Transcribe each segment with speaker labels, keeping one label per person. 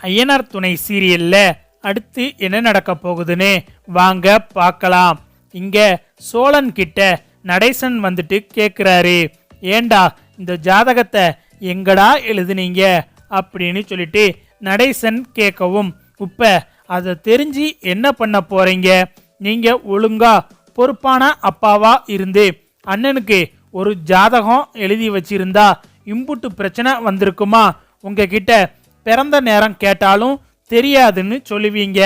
Speaker 1: ஐயனார் துணை சீரியல்ல அடுத்து என்ன நடக்க போகுதுன்னு வாங்க பார்க்கலாம். இங்க சோழன் கிட்ட நடேசன் வந்துட்டு கேட்குறாரு ஏண்டா இந்த ஜாதகத்தை எங்கடா எழுதுனீங்க? அப்படின்னு சொல்லிட்டு நடேசன் கேட்கவும் உப்ப அதை தெரிஞ்சு என்ன பண்ண போறீங்க? நீங்க ஒழுங்கா பொறுப்பான அப்பாவா இருந்து அண்ணனுக்கு ஒரு ஜாதகம் எழுதி வச்சிருந்தா இம்புட்டு பிரச்சனை வந்திருக்குமா? உங்ககிட்ட பிறந்த நேரம் கேட்டாலும் தெரியாதுன்னு சொல்லுவீங்க.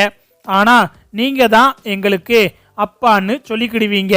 Speaker 1: ஆனால் நீங்கள் தான் எங்களுக்கு அப்பான்னு சொல்லிக்கிடுவீங்க.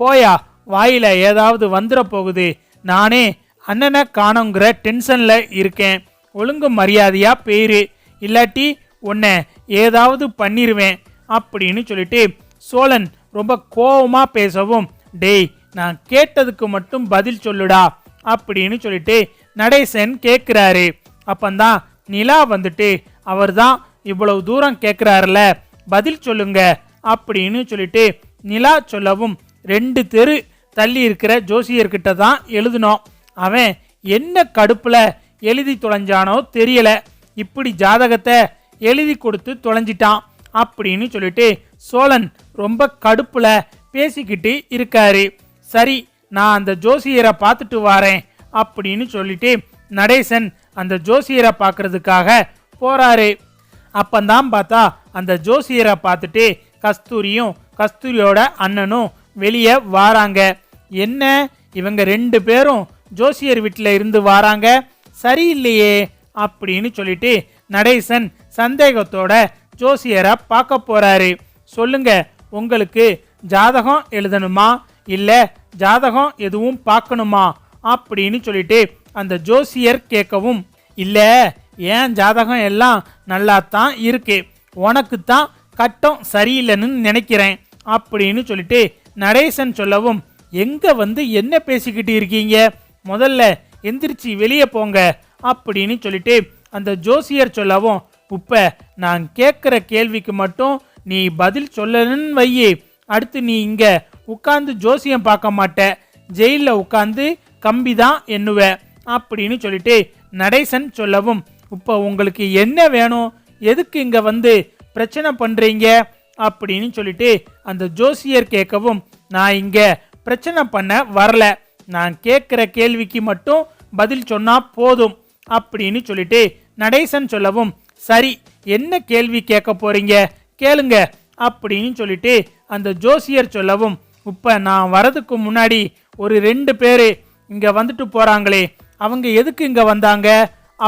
Speaker 1: போயா வாயில் ஏதாவது வந்துட போகுது. நானே அண்ணனை காணுங்கிற டென்ஷனில் இருக்கேன். ஒழுங்கு மரியாதையாக பேரு. இல்லாட்டி உன்னை ஏதாவது பண்ணிடுவேன் அப்படின்னு சொல்லிட்டு சோழன் ரொம்ப கோபமாக பேசவும் டேய் நான் கேட்டதுக்கு மட்டும் பதில் சொல்லுடா அப்படின்னு சொல்லிட்டு நடேசன் கேட்குறாரு அப்பந்தான் நிலா வந்துட்டு அவர்தான் இவ்வளவு தூரம் கேட்குறாருல பதில் சொல்லுங்க அப்படின்னு சொல்லிட்டு நிலா சொல்லவும் ரெண்டு தெரு தள்ளி இருக்கிற ஜோசியர்கிட்ட தான் எழுதினோம். அவன் என்ன கடுப்பில் எழுதி தொலைஞ்சானோ தெரியல. இப்படி ஜாதகத்தை எழுதி கொடுத்து தொலைஞ்சிட்டான் அப்படின்னு சொல்லிட்டு சோழன் ரொம்ப கடுப்பில் பேசிக்கிட்டு இருக்காரு. சரி நான் அந்த ஜோசியரை பார்த்துட்டு வாரேன் அப்படின்னு சொல்லிட்டு நடேசன் அந்த ஜோசியரை பார்க்கறதுக்காக போகிறாரு அப்பந்தான் பார்த்தா அந்த ஜோசியரை பார்த்துட்டு கஸ்தூரியும் கஸ்தூரியோட அண்ணனும் வெளியே வாராங்க. என்ன? இவங்க ரெண்டு பேரும் ஜோசியர் வீட்டில் இருந்து வாராங்க? சரியில்லையே அப்படின்னு சொல்லிட்டு நடேசன் சந்தேகத்தோட ஜோசியரை பார்க்க போகிறாரு சொல்லுங்க உங்களுக்கு ஜாதகம் எழுதணுமா? இல்லை ஜாதகம் எதுவும் பார்க்கணுமா? அப்படின்னு சொல்லிட்டு அந்த ஜோசியர் கேட்கவும் இல்லை ஏன் ஜாதகம் எல்லாம் நல்லா தான் இருக்கு. உனக்கு தான் கட்டம் சரியில்லைன்னு நினைக்கிறேன் அப்படின்னு சொல்லிட்டு நடேசன் சொல்லவும் எங்க வந்து என்ன பேசிக்கிட்டு இருக்கீங்க? முதல்ல எந்திரிச்சு வெளியே போங்க அப்படின்னு சொல்லிட்டு அந்த ஜோசியர் சொல்லவும் உப்ப நான் கேட்குற கேள்விக்கு மட்டும் நீ பதில் சொல்லணும்னு வையே. அடுத்து நீ இங்கே உட்காந்து ஜோசியம் பார்க்க மாட்ட. ஜெயிலில் உட்காந்து கம்பி தான் எண்ணுவ. அப்படின்னு சொல்லிட்டு நடேசன் சொல்லவும் இப்போ உங்களுக்கு என்ன வேணும்? எதுக்கு இங்கே வந்து பிரச்சனை பண்ணுறீங்க அப்படின்னு சொல்லிட்டு அந்த ஜோசியர் கேட்கவும் நான் இங்கே பிரச்சனை பண்ண வரல. நான் கேட்குற கேள்விக்கு மட்டும் பதில் சொன்னால் போதும். அப்படின்னு சொல்லிட்டு நடேசன் சொல்லவும் சரி என்ன கேள்வி கேட்க போறீங்க? கேளுங்க. அப்படின்னு சொல்லிட்டு அந்த ஜோசியர் சொல்லவும் இப்போ நான் வரதுக்கு முன்னாடி ஒரு ரெண்டு பேர் இங்கே வந்துட்டு போகிறாங்களே அவங்க எதுக்கு இங்கே வந்தாங்க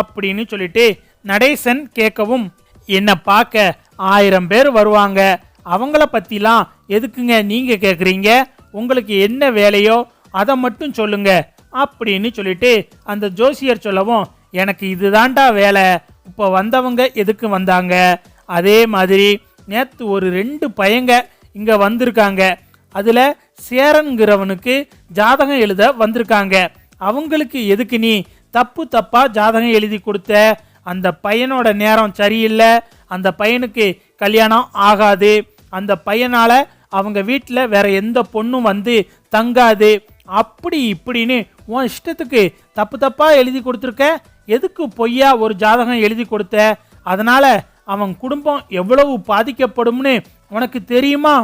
Speaker 1: அப்படின்னு சொல்லிட்டு நடேசன் கேட்கவும் என்னை பார்க்க ஆயிரம் பேர் வருவாங்க. அவங்கள பற்றிலாம் எதுக்குங்க நீங்கள் கேட்குறீங்க உங்களுக்கு என்ன வேலையோ அதை மட்டும் சொல்லுங்க. அப்படின்னு சொல்லிட்டு அந்த ஜோசியர் சொல்லவும் எனக்கு இதுதான்டா வேலை. இப்போ வந்தவங்க எதுக்கு வந்தாங்க? அதே மாதிரி நேற்று ஒரு ரெண்டு பையங்க இங்கே வந்திருக்காங்க. அதில் சேரன்கிறவனுக்கு ஜாதகம் எழுத வந்திருக்காங்க. அவங்களுக்கு எதுக்கு நீ தப்பு தப்பாக ஜாதகம் எழுதி கொடுத்த? அந்த பையனோட நேரம் சரியில்லை. அந்த பையனுக்கு கல்யாணம் ஆகாது. அந்த பையனால் அவங்க வீட்டில் வேற எந்த பொண்ணும் வந்து தங்காது. அப்படி இப்படின்னு உன் இஷ்டத்துக்கு தப்பு தப்பாக எழுதி கொடுத்துருக்க? எதுக்கு பொய்யா ஒரு ஜாதகம் எழுதி கொடுத்த? அதனால் அவன் குடும்பம் எவ்வளவு பாதிக்கப்படும்னு உனக்கு தெரியுமா?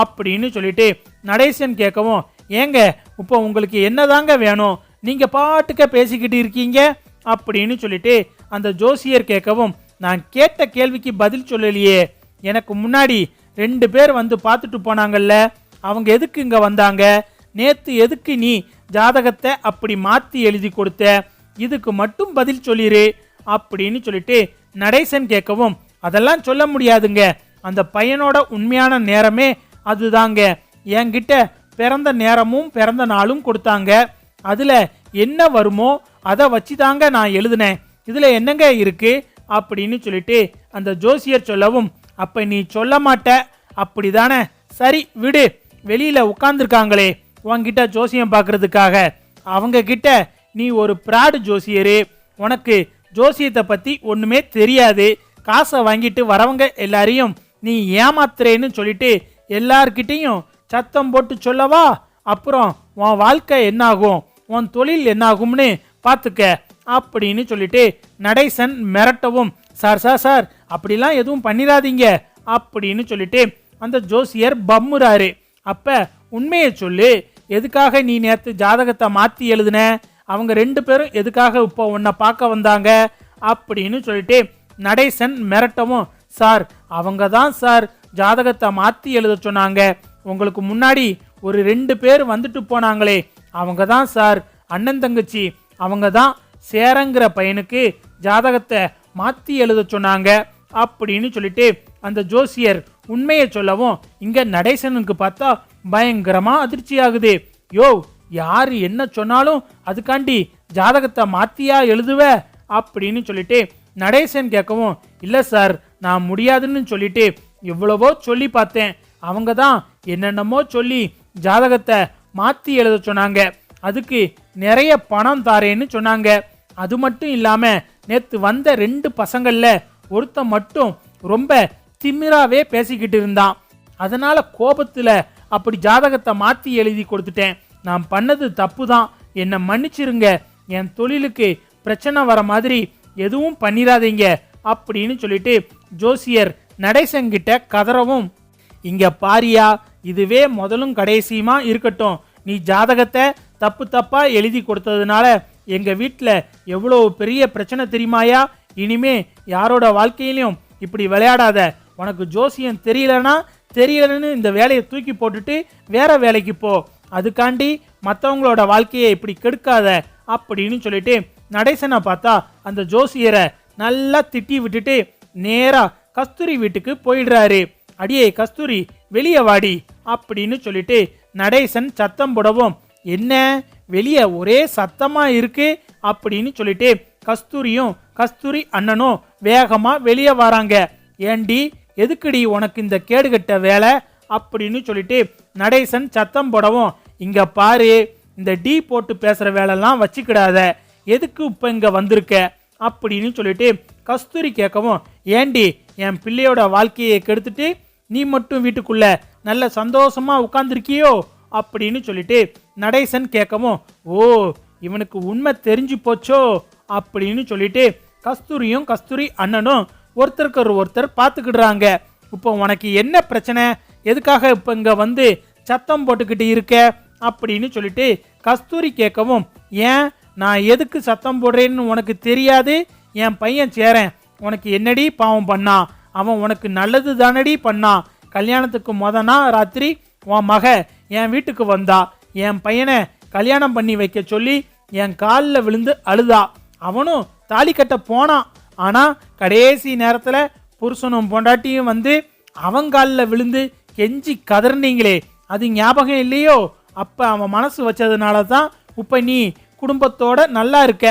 Speaker 1: அப்படின்னு சொல்லிட்டு நடேசன் கேட்கவும் ஏங்க இப்போ உங்களுக்கு என்னதாங்க வேணும்? நீங்கள் பாட்டுக்க பேசிக்கிட்டு இருக்கீங்க அப்படின்னு சொல்லிட்டு அந்த ஜோசியர் கேட்கவும் நான் கேட்ட கேள்விக்கு பதில் சொல்லலையே. எனக்கு முன்னாடி ரெண்டு பேர் வந்து பார்த்துட்டு போனாங்கல்ல. அவங்க எதுக்கு இங்கே வந்தாங்க? நேற்று எதுக்கு நீ ஜாதகத்தை அப்படி மாற்றி எழுதி கொடுத்த? இதுக்கு மட்டும் பதில் சொல்லிரு. அப்படின்னு சொல்லிட்டு நடேசன் கேட்கவும் அதெல்லாம் சொல்ல முடியாதுங்க. அந்த பையனோட உண்மையான நேரமே அதுதாங்க. என்கிட்ட பிறந்த நேரமும் பிறந்த நாளும் கொடுத்தாங்க. அதில் என்ன வருமோ அதை வச்சு தாங்க நான் எழுதினேன். இதில் என்னங்க இருக்கு? அப்படின்னு சொல்லிட்டு அந்த ஜோசியர் சொல்லவும் அப்ப நீ சொல்ல மாட்ட. அப்படிதானே? சரி விடு. வெளியில் உட்காந்துருக்காங்களே உன்கிட்ட ஜோசியம் பார்க்குறதுக்காக அவங்க கிட்ட நீ ஒரு பிராடு ஜோசியரு. உனக்கு ஜோசியத்தை பற்றி ஒன்றுமே தெரியாது. காசை வாங்கிட்டு வரவங்க எல்லாரையும் நீ ஏமாத்துறேன்னு சொல்லிட்டு எல்லார்கிட்டேயும் சத்தம் போட்டு சொல்லவா? அப்புறம் உன் வாழ்க்கை என்னாகும்? உன் தொழில் என்னாகும்னு பார்த்துக்க அப்படின்னு சொல்லிட்டு நடேசன் மிரட்டவும் சார் சார் சார் அப்படிலாம் எதுவும் பண்ணிடாதீங்க அப்படின்னு சொல்லிட்டு அந்த ஜோசியர் பம்முறாரு. அப்போ உண்மையை சொல்லு. எதுக்காக நீ நேற்று ஜாதகத்தை மாற்றி எழுதுன? அவங்க ரெண்டு பேரும் எதுக்காக இப்போ உன்னை பார்க்க வந்தாங்க? அப்படின்னு சொல்லிட்டு நடேசன் மிரட்டவும் சார் அவங்க தான் சார் ஜாதகத்தை மாற்றி எழுத சொன்னாங்க. உங்களுக்கு முன்னாடி ஒரு ரெண்டு பேர் வந்துட்டு போனாங்களே அவங்க தான் சார். அண்ணன் தங்கச்சி அவங்க தான் சேரங்கிற பையனுக்கு ஜாதகத்தை மாற்றி எழுத சொன்னாங்க அப்படின்னு சொல்லிட்டு அந்த ஜோசியர் உண்மையை சொல்லவும் இங்கே நடேசனுக்கு பார்த்தா பயங்கரமாக அதிர்ச்சி ஆகுது யோ யார் என்ன சொன்னாலும் அதுக்காண்டி ஜாதகத்தை மாத்தியா எழுதுவ அப்படின்னு சொல்லிட்டு நடேசன் கேட்கவும் இல்லை சார் நான் முடியாதுன்னு சொல்லிட்டு எவ்வளவோ சொல்லி பார்த்தேன். அவங்க தான் என்னென்னமோ சொல்லி ஜாதகத்தை மாற்றி எழுத சொன்னாங்க. அதுக்கு நிறைய பணம் தாரேன்னு சொன்னாங்க. அது மட்டும் இல்லாமல் நேற்று வந்த ரெண்டு பசங்களில் ஒருத்தன் மட்டும் ரொம்ப திமிராகவே பேசிக்கிட்டு இருந்தான். அதனால் கோபத்தில் அப்படி ஜாதகத்தை மாற்றி எழுதி கொடுத்துட்டேன். நான் பண்ணது தப்பு தான் என்னை மன்னிச்சிருங்க. என் தொழிலுக்கு பிரச்சனை வர மாதிரி எதுவும் பண்ணிடாதீங்க அப்படின்னு சொல்லிட்டு ஜோசியர் நடேசங்கிட்ட கதறவும் இங்கே பாரியா இதுவே முதலும் கடைசியுமா இருக்கட்டும். நீ ஜாதகத்தை தப்பு தப்பா எழுதி கொடுத்ததுனால எங்க வீட்டில் எவ்வளோ பெரிய பிரச்சனை தெரியுமாயா? இனிமே யாரோட வாழ்க்கையிலையும் இப்படி விளையாடாத. உனக்கு ஜோசியம் தெரியலனா தெரியலன்னு இந்த வேலையை தூக்கி போட்டுட்டு வேற வேலைக்கு போ. அதுக்காண்டி மற்றவங்களோட வாழ்க்கையை இப்படி கெடுக்காத அப்படின்னு சொல்லிட்டு நடேசனை பார்த்தா அந்த ஜோசியரை நல்லா திட்டி விட்டுட்டு நேராக கஸ்தூரி வீட்டுக்கு போயிடுறாரு. அடியே கஸ்தூரி வெளியே வாடி. அப்படின்னு சொல்லிட்டு நடேசன் சத்தம் போடவும் என்ன? வெளியே ஒரே சத்தமாக இருக்கு? அப்படின்னு சொல்லிட்டு கஸ்தூரியும் கஸ்தூரி அண்ணனும் வேகமாக வெளியே வராங்க. ஏண்டி எதுக்குடி உனக்கு இந்த கேடுகட்ட வேலை? அப்படின்னு சொல்லிட்டு நடேசன் சத்தம் போடவும் இங்கே பாரு இந்த டீ போட்டு பேசுகிற வேலைலாம் வச்சுக்கிடாத. எதுக்கு இப்போ இங்கே வந்திருக்க? அப்படின்னு சொல்லிட்டு கஸ்தூரி கேட்கவும் ஏண்டி என் பிள்ளையோட வாழ்க்கையை கெடுத்துட்டு நீ மட்டும் வீட்டுக்குள்ள நல்ல சந்தோஷமா உட்காந்துருக்கியோ அப்படின்னு சொல்லிட்டு நடேசன் கேட்கவும் ஓ இவனுக்கு உண்மை தெரிஞ்சு போச்சோ? அப்படின்னு சொல்லிட்டு கஸ்தூரியும் கஸ்தூரி அண்ணனும் ஒருத்தருக்கு ஒரு ஒருத்தர் பார்த்துக்கிடுறாங்க. இப்போ உனக்கு என்ன பிரச்சனை? எதுக்காக இப்போ இங்கே வந்து சத்தம் போட்டுக்கிட்டு இருக்க? அப்படின்னு சொல்லிட்டு கஸ்தூரி கேட்கவும் ஏன்? நான் எதுக்கு சத்தம் போடுறேன்னு உனக்கு தெரியாது? என் பையன் சேரேன். உனக்கு என்னடி பாவம் பண்ணான்? அவன் உனக்கு நல்லது தானடி பண்ணான் கல்யாணத்துக்கு முத நாள் ராத்திரி உன் மக என் வீட்டுக்கு வந்தா. என் பையனை கல்யாணம் பண்ணி வைக்க சொல்லி என் காலில் விழுந்து அழுதா. அவனும் தாலி கட்ட போனான். ஆனால் கடைசி நேரத்தில் புருஷனும் பொண்டாட்டியும் வந்து அவன் காலில் விழுந்து கெஞ்சி கதறினீங்களே. அது ஞாபகம் இல்லையோ? அப்போ அவன் மனசு வச்சதுனால தான் இப்போ நீ குடும்பத்தோட நல்லா இருக்க.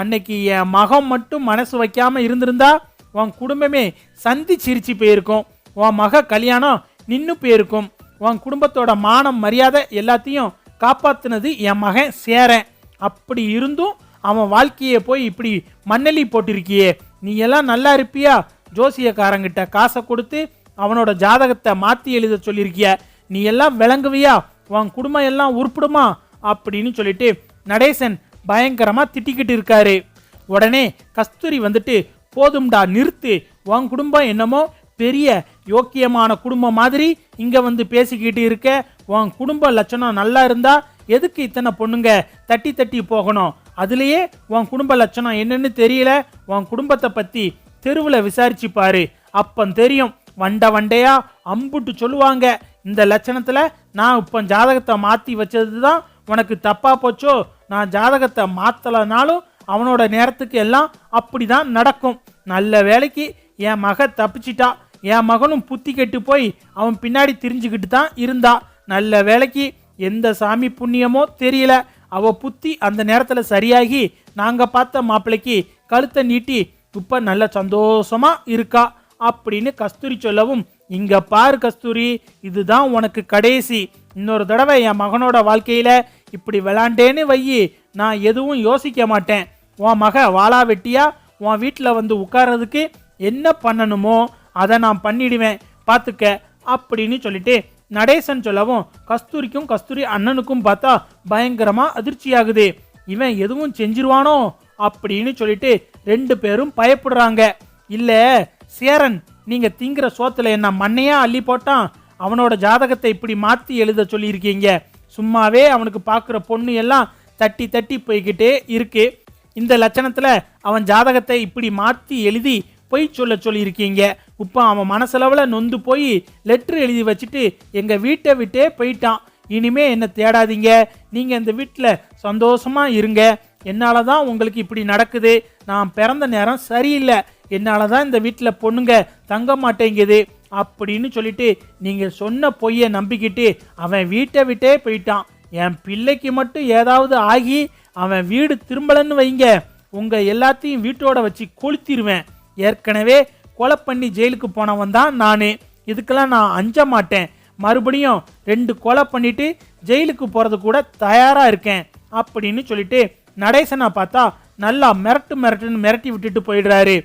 Speaker 1: அன்னைக்கு என் மகன் மட்டும் மனசு வைக்காமல் இருந்திருந்தா உன் குடும்பமே சந்தி சிரிச்சு போயிருக்கும். உன் மக கல்யாணம் நின்று போயிருக்கும். உன் குடும்பத்தோட மானம் மரியாதை எல்லாத்தையும் காப்பாற்றினது என் மகன் சேரன். அப்படி இருந்தும் அவன் வாழ்க்கையை போய் இப்படி மண்ணலி போட்டிருக்கியே. நீ எல்லாம் நல்லா இருப்பியா? ஜோசியக்காரங்கிட்ட காசை கொடுத்து அவனோட ஜாதகத்தை மாற்றி எழுத சொல்லியிருக்கிய நீ எல்லாம் விளங்குவியா? உன் குடும்பம் எல்லாம் உருப்பிடுமா? அப்படின்னு சொல்லிட்டு நடேசன் பயங்கரமாக திட்டிக்கிட்டு இருக்காரு. உடனே கஸ்தூரி வந்துட்டு போதும்டா நிறுத்து. உன் குடும்பம் என்னமோ பெரிய யோக்கியமான குடும்பம் மாதிரி இங்கே வந்து பேசிக்கிட்டு இருக்க. உன் குடும்ப லட்சணம் நல்லா இருந்தா எதுக்கு இத்தனை பொண்ணுங்க தட்டி தட்டி போகணும்? அதுலேயே உன் குடும்ப லட்சணம் என்னன்னு தெரியல. உன் குடும்பத்தை பற்றி தெருவில் விசாரிச்சு பாரு. அப்போ தெரியும். வண்ட வண்டையா அம்புட்டு சொல்லுவாங்க. இந்த லட்சணத்தில் நான் இப்போ ஜாதகத்தை மாற்றி வச்சது தான் உனக்கு தப்பாக போச்சோ? நான் ஜாதகத்தை மாற்றலைனாலும் அவனோட நேரத்துக்கு எல்லாம் அப்படிதான் நடக்கும். நல்ல வேலைக்கு என் மக தப்பிச்சிட்டா. என் மகனும் புத்தி கெட்டு போய் அவன் பின்னாடி திரிஞ்சுக்கிட்டு தான் இருந்தா. நல்ல வேலைக்கு எந்த சாமி புண்ணியமோ தெரியல. அவ புத்தி அந்த நேரத்தில் சரியாகி நாங்கள் பார்த்த மாப்பிள்ளைக்கு கழுத்தை நீட்டி இப்போ நல்ல சந்தோஷமாக இருக்கா. அப்படின்னு கஸ்தூரி சொல்லவும் இங்கே பாரு கஸ்தூரி இதுதான் உனக்கு கடைசி. இன்னொரு தடவை என் மகனோட வாழ்க்கையில் இப்படி விளாண்டேன்னு வையி நான் எதுவும் யோசிக்க மாட்டேன். உன் மக வாளா வெட்டியா? உன் வீட்டில் வந்து உட்கார்றதுக்கு என்ன பண்ணணுமோ அதை நான் பண்ணிடுவேன். பார்த்துக்க அப்படின்னு சொல்லிட்டு நடேசன் சொல்லவும் கஸ்தூரிக்கும் கஸ்தூரி அண்ணனுக்கும் பார்த்தா பயங்கரமாக அதிர்ச்சியாகுது. இவன் எதுவும் செஞ்சிருவானோ? அப்படின்னு சொல்லிட்டு ரெண்டு பேரும் பயப்படுறாங்க. இல்லை சேரன் நீங்கள் திங்கிற சோத்தில் என்ன மண்ணையா அள்ளி போட்டான்? அவனோட ஜாதகத்தை இப்படி மாற்றி எழுத சொல்லியிருக்கீங்க. சும்மாவே அவனுக்கு பார்க்குற பொண்ணு எல்லாம் தட்டி தட்டி போய்கிட்டே இருக்குது இந்த லட்சணத்தில் அவன் ஜாதகத்தை இப்படி மாற்றி எழுதி பொய் சொல்ல சொல்லியிருக்கீங்க. இப்போ அவன் மனசளவில் நொந்து போய் லெட்ரு எழுதி வச்சுட்டு எங்கள் வீட்டை விட்டே போயிட்டான். இனிமே என்ன தேடாதீங்க. நீங்கள் இந்த வீட்டில் சந்தோஷமாக இருங்க. என்னால் தான் உங்களுக்கு இப்படி நடக்குது. நான் பிறந்த நேரம் சரியில்லை. என்னால் தான் இந்த வீட்டில் பொண்ணுங்க தங்க மாட்டேங்குது. அப்படின்னு சொல்லிட்டு நீங்கள் சொன்ன பொய்யை நம்பிக்கிட்டு அவன் வீட்டை விட்டே போயிட்டான். என் பிள்ளைக்கு மட்டும் ஏதாவது ஆகி அவன் வீடு திரும்பலன்னு வைங்க. உங்கள் எல்லாத்தையும் வீட்டோட வச்சு கொளுத்திடுவேன் ஏற்கனவே கொலை பண்ணி ஜெயிலுக்கு போனவன் தான் நான். இதுக்கெல்லாம் நான் அஞ்ச மாட்டேன். மறுபடியும் ரெண்டு கொலை பண்ணிட்டு ஜெயிலுக்கு போகிறது கூட தயாராக இருக்கேன். அப்படின்னு சொல்லிட்டு நடேசனை பார்த்தா நல்லா மிரட்டு மிரட்டுன்னு மிரட்டி விட்டுட்டு போயிடுறாரு.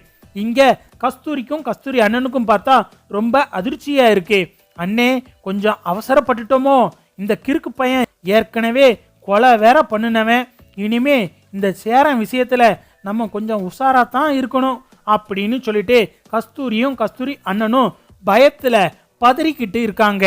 Speaker 1: இங்கே கஸ்தூரிக்கும் கஸ்தூரி அண்ணனுக்கும் பார்த்தா ரொம்ப அதிர்ச்சியாக இருக்கு. அண்ணே கொஞ்சம் அவசரப்பட்டுட்டோமோ? இந்த கிறுக்கு பையன் ஏற்கனவே கொலை வேற பண்ணுனவன். இனிமே இந்த சேரன் விஷயத்தில் நம்ம கொஞ்சம் உஷாராக தான் இருக்கணும் அப்படின்னு சொல்லிட்டு கஸ்தூரியும் கஸ்தூரி அண்ணனும் பயத்தில் பதறிக்கிட்டு இருக்காங்க.